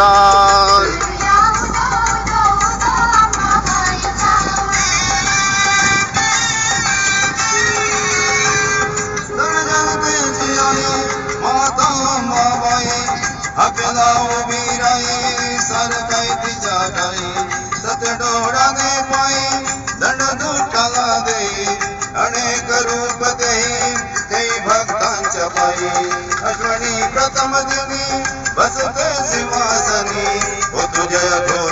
नमस्कार आपल्याला उभी राही सरकाय तिच्या गाई सत डोळ्याने पायी दंड दुःखाला देई अनेक रूप देई ते भक्तांच्या पायी.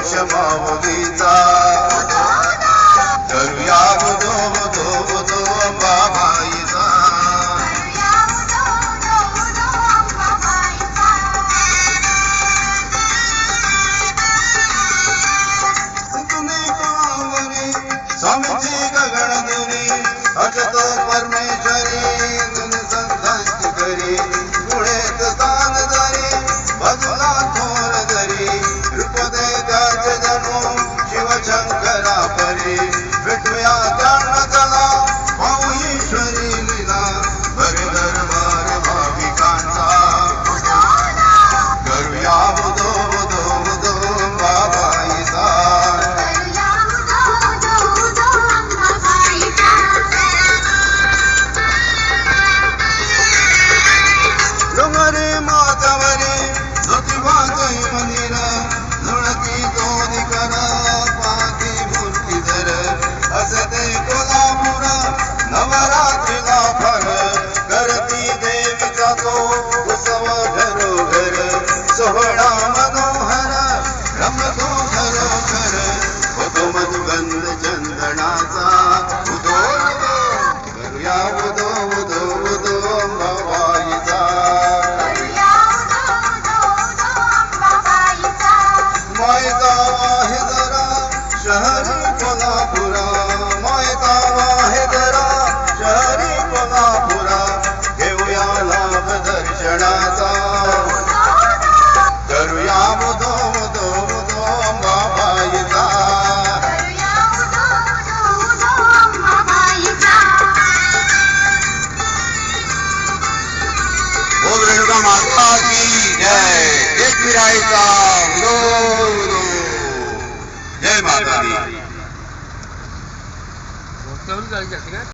तुझ्या घोष माऊलीचा करूया बुधो बुधो बुधो अंबाबाईचा तुम्ही स्वामीची गगन दुरी अजतो परमेश्वरी गुण डोंगरे माथ्यावरी ज्योतिबाचंही मंदिर झुळकी दोन्ही कर पाठी मूर्ती धर. असते कोल्हापूर नवरात्रीला फर करती देवीचा तो उत्सव घरोघर. सोहळा मनोहर रमतो घरोघर होतो मधुगंध चंदनाचा आहे जरा शहरी कोल्हापुरा मायचा आहे जरा शहरी कोल्हापुरा. घेऊया लाभ दर्शनाचा. करूया मुदो मुदो मुदो अंबाबाईचा. माता की जय. एक फिरायचा उदो उदो जय माता दी